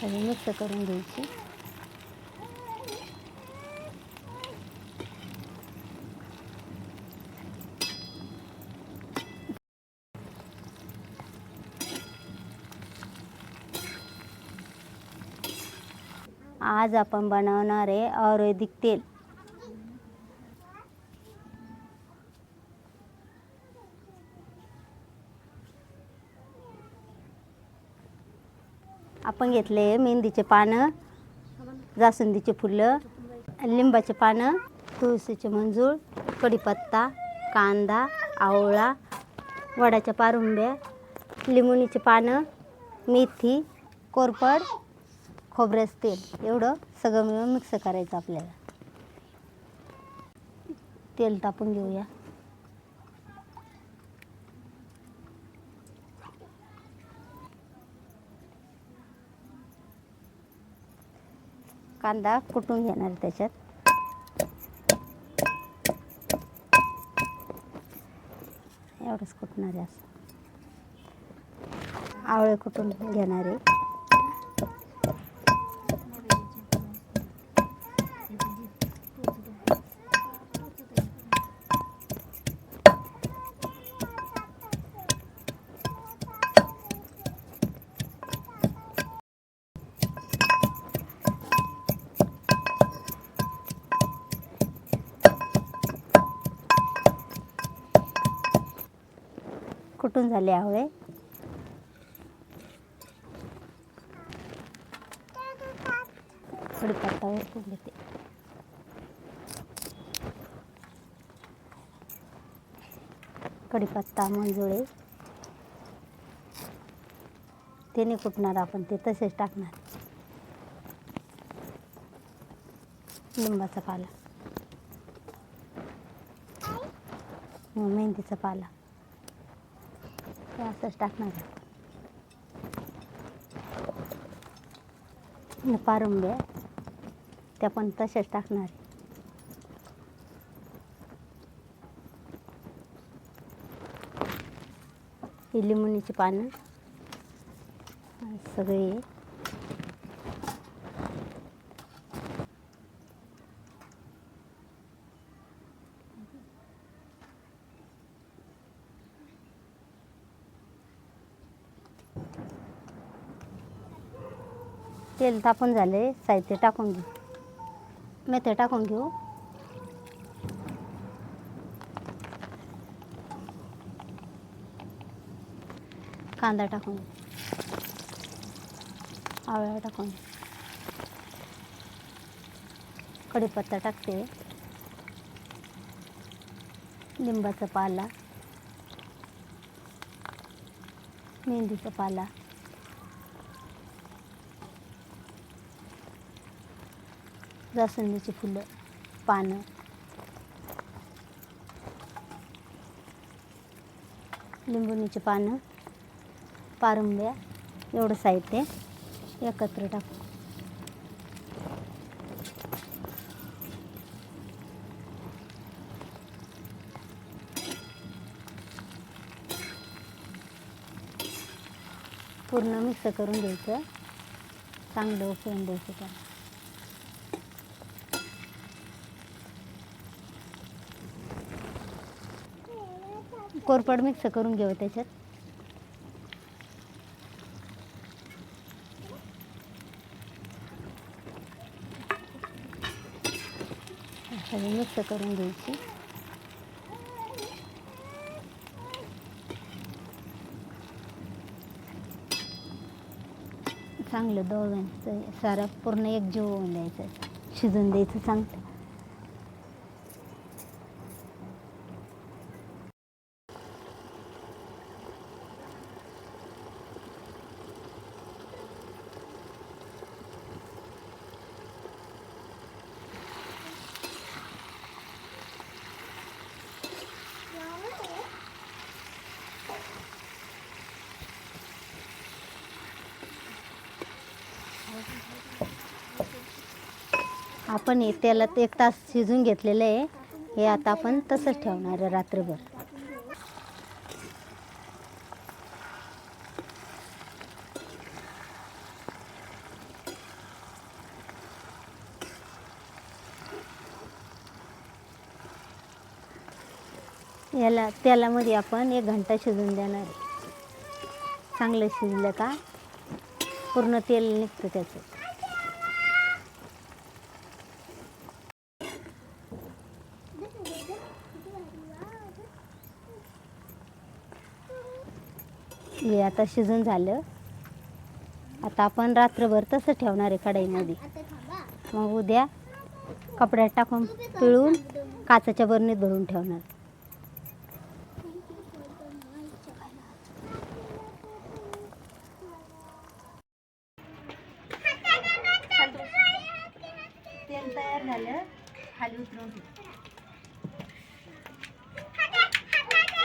सगळी मिक्स करून घ्यायची. आज आपण बनवणार आहे आयुर्वेदिक तेल. आपण घेतले मेहंदीचे पानं जास्वंदीचे फुलं लिंबाचे पानं तुळशीचे मंजूळ कढीपत्ता कांदा आवळा वडाच्या पारुंब्या लिंबुनीचे पानं मेथी कोरपड खोबऱ्याचं तेल. एवढं सगळं मिळून मिक्स करायचं आपल्याला. तेल तापून घेऊया. कांदा कुटून घेणार त्याच्यात. एवढंच कुटणार आहे असं. आवळे कुटून घेणार. आहे पण झाले आवळे. कढीपत्ता पण घेते कढीपत्ता मंजुळे. ते नाही कुटणार आपण ते तसेच टाकणार. लिंबाचा पाला. मेहंदीचा पाला. ते असंच टाकणार आहे पारुंब्या त्या पण तशाच टाकणार आहे. ही लिंबुनीची पानं सगळी तेल तापून झाले साहित्य टाकून घेऊ मेथ्या टाकून घेऊ. कांदा टाकून घेऊ आवळा टाकून कढीपत्ता टाकते. लिंबाचा पाला. मेहंदीचा पाला. जास्वंदीची फुलं पानं. लिंबुनीची पानं पारुंब्या एवढं साहित्य एकत्र टाकू. पूर्ण मिक्स करून घ्यायचं. चांगलं उकळून द्यायचं त्याला. कोरपड मिक्स करून घेऊ त्याच्यात. सगळं मिक्स करून घ्यायची. चांगलं दोघांचं सारं पूर्ण एकजीव होऊन द्यायचं शिजून द्यायचं चांगलं. आपण हे तेलात एक तास शिजून घेतलेलं आहे. हे आता आपण तसंच ठेवणार आहे रात्रभर. याला तेलामध्ये आपण एक घंटा शिजून देणार आहे. चांगलं शिजलं का पूर्ण तेल निघतं त्याचं. हे आता शिजून झालं. आता आपण रात्रभर तसं ठेवणार आहे कढाईमध्ये. मग उद्या कपड्यात टाकून पिळून काचाच्या बरणीत भरून ठेवणार. तेल तयार झालं. खाली उतरून